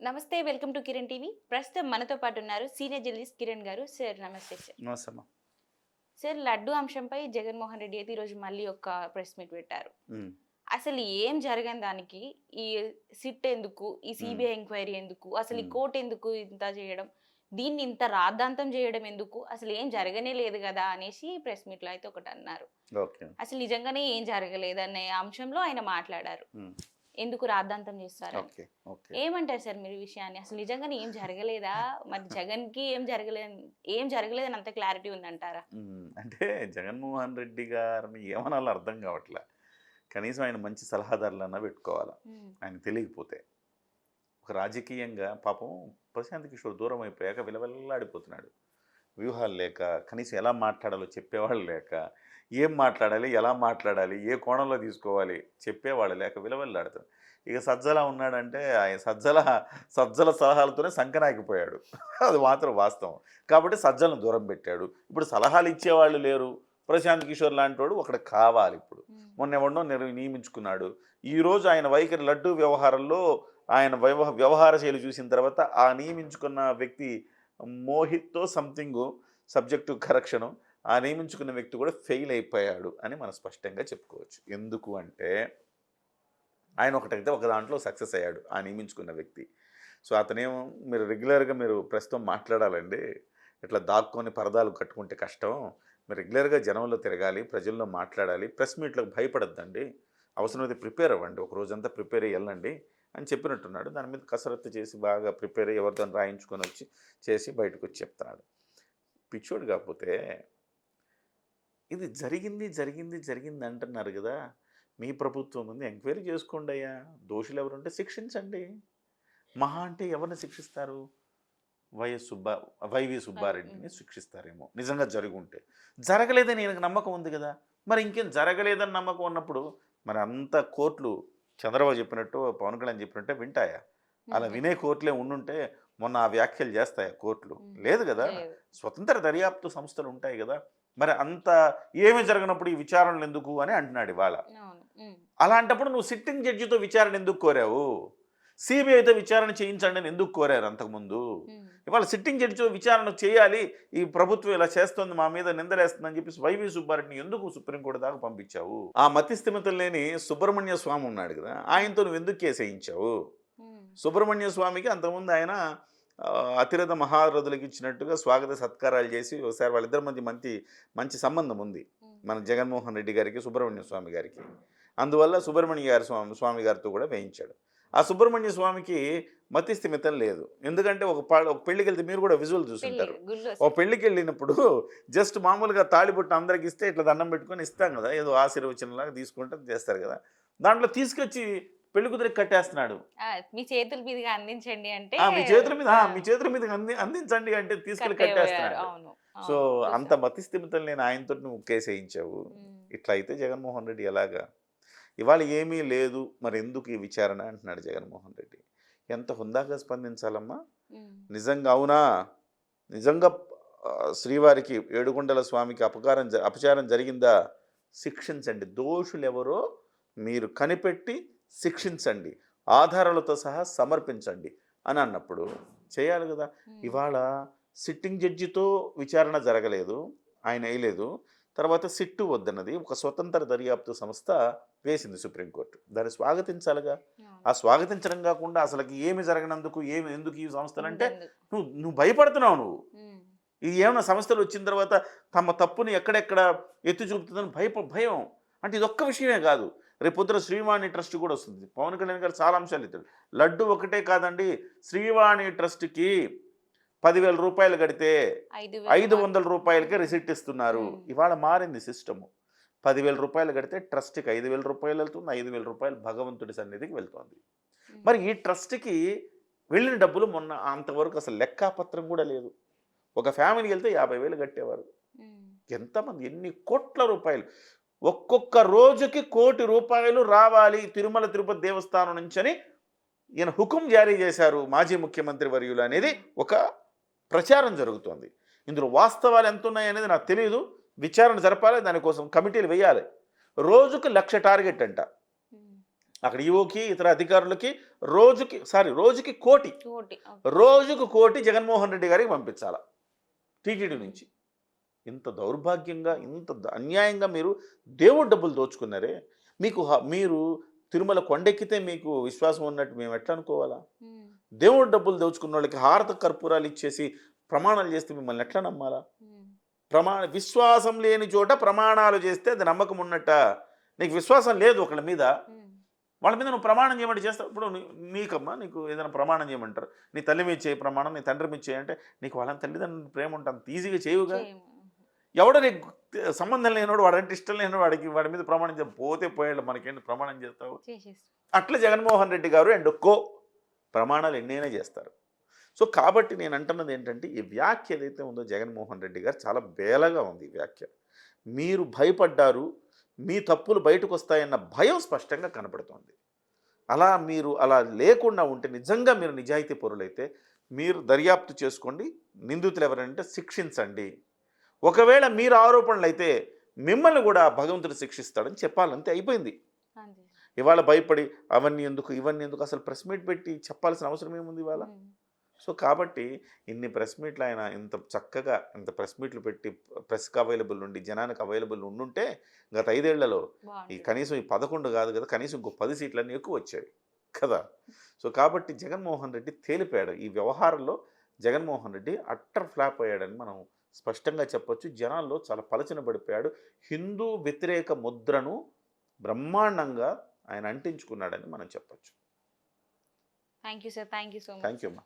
నమస్తే welcome to Kiran TV. ప్రస్తుతం మనతో పాటు ఉన్నారు సీనియర్ జర్నలిస్ట్ కిరణ్ గారు. సార్ నమస్తే సార్. నమస్తమ్మా సార్ లడ్డు అంశంపై జగన్మోహన్ రెడ్డి అయితే ఈరోజు మళ్ళీ ఒక ప్రెస్ మీట్ పెట్టారు. అసలు ఏం జరగని దానికి ఈ సిట్ ఎందుకు ఈ సిబిఐ ఎంక్వైరీ ఎందుకు అసలు ఈ. కోర్టు ఎందుకు ఇంత చేయడం దీన్ని ఇంత రాద్ధాంతం చేయడం ఎందుకు అసలు ఏం జరగనే లేదు కదా అనేసి ప్రెస్ మీట్లో అయితే ఒకటి అన్నారు అసలు నిజంగానే ఏం జరగలేదు అనే అంశంలో ఆయన మాట్లాడారు. ఎందుకు రాద్ధాంతం చేస్తారు ఓకే ఓకే. ఏమంటారు సార్ మీరు విషయాన్ని? అసలు నిజంగానే ఏం జరగలేదా? మరి జగన్కి ఏం జరగలేదు ఏం జరగలేదని అంత క్లారిటీ ఉందంటారా? అంటే జగన్మోహన్ రెడ్డి గారిని ఏమనాలో అర్థం కావట్లే. కనీసం ఆయన మంచి సలహాదారులన్నా పెట్టుకోవాలా? ఆయన తెలియకపోతే. ఒక రాజకీయంగా పాపం ప్రశాంత్ కిషోర్ దూరం అయిపోయాక విలవెల్లాడిపోతున్నాడు. వ్యూహాలు లేక కనీసం ఎలా మాట్లాడాలో చెప్పేవాళ్ళు లేక ఏం మాట్లాడాలి? ఎలా మాట్లాడాలి? ఏ కోణంలో తీసుకోవాలి? చెప్పేవాళ్ళు లేక విలవెల్లాడుతాడు ఇక సజ్జల ఉన్నాడంటే ఆయన సజ్జల సజ్జల సలహాలతోనే సంకనాకిపోయాడు. అది మాత్రం వాస్తవం. కాబట్టి సజ్జలను దూరం పెట్టాడు. ఇప్పుడు సలహాలు ఇచ్చేవాళ్ళు లేరు. ప్రశాంత్ కిషోర్ లాంటి వాడు ఒకడు కావాలి ఇప్పుడు. మొన్న ఎవడో నియమించుకున్నాడు. ఈరోజు ఆయన వైఖరి లడ్డు వ్యవహారంలో ఆయన వ్యవ వ్యవహార శైలి చూసిన తర్వాత ఆ నియమించుకున్న వ్యక్తి మోహిత్తో సంథింగ్ సబ్జెక్టు కరెక్షను ఆ నియమించుకున్న వ్యక్తి కూడా ఫెయిల్ అయిపోయాడు అని మనం స్పష్టంగా చెప్పుకోవచ్చు. ఎందుకు అంటే ఆయన ఒకటైతే ఒక దాంట్లో సక్సెస్ అయ్యాడు ఆ నియమించుకున్న వ్యక్తి. సో అతనేమో మీరు రెగ్యులర్గా మీరు ప్రస్తుతం మాట్లాడాలండి. ఇట్లా దాక్కొని పరదాలు కట్టుకుంటే కష్టం. మీరు రెగ్యులర్గా జనంలో తిరగాలి ప్రజల్లో మాట్లాడాలి ప్రెస్ మీట్లకు భయపడద్దండి. అవసరమైతే ప్రిపేర్ అవ్వండి ఒక రోజంతా ప్రిపేర్ అయ్యి వెళ్ళండి అని చెప్పినట్టున్నాడు. దాని మీద కసరత్తు చేసి బాగా ప్రిపేర్ అయ్యి ఎవరితో రాయించుకొని వచ్చి చేసి బయటకు వచ్చి చెప్తున్నాడు. పిచ్చోడు కాకపోతే ఇది జరిగింది జరిగింది జరిగింది అంటున్నారు కదా! మీ ప్రభుత్వం ఉంది ఎంక్వైరీ చేసుకోండి అయ్యా. దోషులు ఎవరుంటే శిక్షించండి. మహా అంటే ఎవరిని శిక్షిస్తారు? వైఎస్ సుబ్బా వైవి సుబ్బారెడ్డిని శిక్షిస్తారేమో. నిజంగా జరిగి ఉంటే జరగలేదని ఈయనకు నమ్మకం ఉంది కదా! మరి ఇంకేం జరగలేదని నమ్మకం ఉన్నప్పుడు మరి అంత కోర్టులు చంద్రబాబు చెప్పినట్టు పవన్ కళ్యాణ్ చెప్పినట్టే వింటాయా? అలా వినే కోర్టులే ఉండుంటే మొన్న ఆ వ్యాఖ్యలు చేస్తాయా కోర్టులు. లేదు కదా. స్వతంత్ర దర్యాప్తు సంస్థలు ఉంటాయి కదా! మరి అంత ఏమి జరగనప్పుడు ఈ విచారణలు ఎందుకు అని అంటున్నాడు ఇవాళ. అలాంటప్పుడు నువ్వు సిట్టింగ్ జడ్జితో విచారణ ఎందుకు కోరావు సిబిఐతో విచారణ చేయించండి అని ఎందుకు కోరారు అంతకుముందు. ఇవాళ సిట్టింగ్ జడ్జితో విచారణ చేయాలి ఈ ప్రభుత్వం ఇలా చేస్తోంది మా మీద నిందలేస్తుందని చెప్పేసి వైవి సుబ్బారెడ్డిని ఎందుకు సుప్రీంకోర్టు దాకా పంపించావు ఆ మతిస్థిమితం లేని సుబ్రహ్మణ్య స్వామి ఉన్నాడు కదా ఆయనతో నువ్వు ఎందుకు కేసు వేయించావు. సుబ్రహ్మణ్య స్వామికి అంతకుముందు ఆయన అతిరథ మహారథులకు ఇచ్చినట్టుగా స్వాగత సత్కారాలు చేసి ఒకసారి వాళ్ళిద్దరి మధ్య మంచి మంచి సంబంధం ఉంది. మన జగన్మోహన్ రెడ్డి గారికి సుబ్రహ్మణ్య స్వామి గారికి. అందువల్ల సుబ్రహ్మణ్య గారి స్వామి స్వామి గారితో కూడా వేయించాడు. ఆ సుబ్రహ్మణ్య స్వామికి మతి స్థిమితం లేదు. ఎందుకంటే ఒక పా ఒక పెళ్ళికి వెళ్తే మీరు కూడా విజువల్ గుళ్ళు ఓ పెళ్ళికి వెళ్ళినప్పుడు జస్ట్ మామూలుగా తాళిబొట్టు అందరికి ఇస్తే ఇట్లా దండం పెట్టుకొని ఇస్తాం కదా. ఏదో ఆశీర్వచనలాగా తీసుకుంటే చేస్తారు కదా. దాంట్లో తీసుకొచ్చి పెళ్ళి కుదిరికి కట్టేస్తున్నాడు మీ చేతుల మీదుగా అందించండి అంటే మీ చేతుల మీద మీ చేతుల మీద అంది అందించండి అంటే తీసుకెళ్ళి. కట్టేస్తున్నాడు. సో అంత చూసాం. మతిస్థిమితం లేని ఆయనతో నువ్వు కేసు వేయించావు. ఉమ్. ఇట్లా అయితే జగన్మోహన్ రెడ్డి ఎలాగా? ఇవాళ ఏమీ లేదు మరి ఎందుకు ఈ విచారణ అంటున్నాడు జగన్మోహన్ రెడ్డి? ఎంత హుందాగా స్పందించాలమ్మా. నిజంగా అవునా? నిజంగా శ్రీవారికి ఏడుకొండల స్వామికి అపకారం అపచారం జరిగిందా? శిక్షించండి. దోషులు ఎవరో మీరు కనిపెట్టి శిక్షించండి ఆధారాలతో సహా సమర్పించండి అని అన్నప్పుడు చేయాలి కదా. ఇవాళ సిట్టింగ్ జడ్జితో విచారణ జరగలేదు ఆయన వేయలేదు తర్వాత సిట్టు వద్దన్నది ఒక స్వతంత్ర దర్యాప్తు సంస్థ వేసింది సుప్రీంకోర్టు దాన్ని స్వాగతించాలిగా. ఆ స్వాగతించడం కాకుండా అసలుకి ఏమి జరగనందుకు ఏమి ఎందుకు ఈ సంస్థలు అంటే. నువ్వు నువ్వు భయపడుతున్నావు నువ్వు. ఇది ఏమైనా సంస్థలు వచ్చిన తర్వాత తమ తప్పుని ఎక్కడెక్కడ ఎత్తి చూపుతుందని భయప భయం అంటే ఇది ఒక్క విషయమే కాదు రేపు పొద్దున శ్రీవాణి ట్రస్ట్ కూడా వస్తుంది. పవన్ కళ్యాణ్ గారు చాలా అంశాలు ఇస్తాడు లడ్డు ఒకటే కాదండి శ్రీవాణి ట్రస్ట్కి పదివేల రూపాయలు కడితే ఐదు వందల రూపాయలకే రిసిప్ట్ ఇస్తున్నారు. ఇవాళ మారింది సిస్టము. పదివేల రూపాయలు కడితే ట్రస్ట్కి ఐదు వేల రూపాయలు వెళ్తుంది ఐదు వేల రూపాయలు భగవంతుడి సన్నిధికి వెళ్తుంది. మరి ఈ ట్రస్ట్కి వెళ్ళిన డబ్బులు మొన్న అంతవరకు అసలు లెక్కాపత్రం కూడా లేదు. ఒక ఫ్యామిలీకి వెళ్తే యాభై వేలు కట్టేవారు. ఎంతమంది ఎన్ని కోట్ల రూపాయలు. ఒక్కొక్క రోజుకి కోటి రూపాయలు రావాలి తిరుమల తిరుపతి దేవస్థానం నుంచి అని ఈయన హుకుం జారీ చేశారు మాజీ ముఖ్యమంత్రి వర్యులు అనేది ఒక ప్రచారం జరుగుతోంది. ఇందులో వాస్తవాలు ఎంత ఉన్నాయి అనేది నాకు తెలియదు విచారణ జరపాలి దానికోసం కమిటీలు వేయాలి. రోజుకు లక్ష టార్గెట్ అంట. అక్కడ ఈఓకి ఇతర అధికారులకి రోజుకి సారీ రోజుకి కోటి. రోజుకు కోటి జగన్మోహన్ రెడ్డి గారికి పంపించాల. టీటీడీ నుంచి. ఇంత దౌర్భాగ్యంగా ఇంత అన్యాయంగా మీరు దేవుడు డబ్బులు దోచుకున్నారే? మీకు మీరు తిరుమల కొండెక్కితే మీకు విశ్వాసం ఉన్నట్టు మేము ఎట్లా అనుకోవాలా? దేవుడు డబ్బులు దోచుకున్న వాళ్ళకి హారత కర్పూరాలు ఇచ్చేసి ప్రమాణాలు చేస్తే మిమ్మల్ని ఎట్లా నమ్మాలా? ప్రమాణ విశ్వాసం లేని చోట ప్రమాణాలు చేస్తే అది నమ్మకం ఉన్నట్ట? నీకు విశ్వాసం లేదు ఒకళ్ళ మీద. వాళ్ళ మీద నువ్వు ప్రమాణం చేయమంటే చేస్తావు. ఇప్పుడు నీకమ్మా నీకు ఏదైనా ప్రమాణం చేయమంటారు. నీ తల్లి మీద చేయి ప్రమాణం నీ తండ్రి మీద చేయి అంటే నీకు వాళ్ళ తల్లిదండ్రుల ప్రేమ ఉంటుంది ఈజీగా చేయవుగా? చేయము. ఎవడో నీకు సంబంధం లేనివాడు వాడంటే ఇష్టం లేనివాడు వాడికి వాడి మీద ప్రమాణం చేయ పోతే పోయాడు మనకేంటి ప్రమాణం చేస్తావు? అట్లా జగన్మోహన్ రెడ్డి గారు అండ్ కో ప్రమాణాలు ఎన్నైనా చేస్తారు. సో కాబట్టి నేను అంటున్నది ఏంటంటే ఈ వ్యాఖ్య ఏదైతే ఉందో జగన్మోహన్ రెడ్డి గారు చాలా బేలగా ఉంది ఈ వ్యాఖ్య. మీరు భయపడ్డారు మీ తప్పులు బయటకు వస్తాయన్న భయం స్పష్టంగా కనపడుతోంది అలా మీరు అలా లేకుండా ఉంటే నిజంగా మీరు నిజాయితీ పరులైతే మీరు దర్యాప్తు చేసుకోండి నిందితులు ఎవరంటే శిక్షించండి. ఒకవేళ మీరు ఆరోపణలు అయితే మిమ్మల్ని కూడా భగవంతుడు శిక్షిస్తాడని చెప్పాలంతే అయిపోయింది. ఇవాళ భయపడి అవన్నీ ఎందుకు ఇవన్నీ ఎందుకు అసలు ప్రెస్ మీట్ పెట్టి చెప్పాల్సిన అవసరం ఏముంది ఇవాళ? సో కాబట్టి ఇన్ని ప్రెస్ మీట్లు ఆయన ఇంత చక్కగా ఇంత ప్రెస్ మీట్లు పెట్టి ప్రెస్కి అవైలబుల్ ఉండి జనానికి అవైలబుల్ ఉండుంటే గత ఐదేళ్ళలో ఈ. కనీసం ఈ పదకొండు కాదు కదా కనీసం ఇంకో పది సీట్లన్నీ ఎక్కువ వచ్చాయి కదా? సో కాబట్టి జగన్మోహన్ రెడ్డి తేలిపాడు ఈ వ్యవహారంలో జగన్మోహన్ రెడ్డి అట్టర్ ఫ్లాప్ అయ్యాడని మనం స్పష్టంగా చెప్పొచ్చు. జనాల్లో చాలా పలచన పడిపోయాడు. హిందూ వ్యతిరేక ముద్రను బ్రహ్మాండంగా ఆయన అంటించుకున్నాడని మనం చెప్పొచ్చు. Thank you sir thank you so much thank you అమ్మా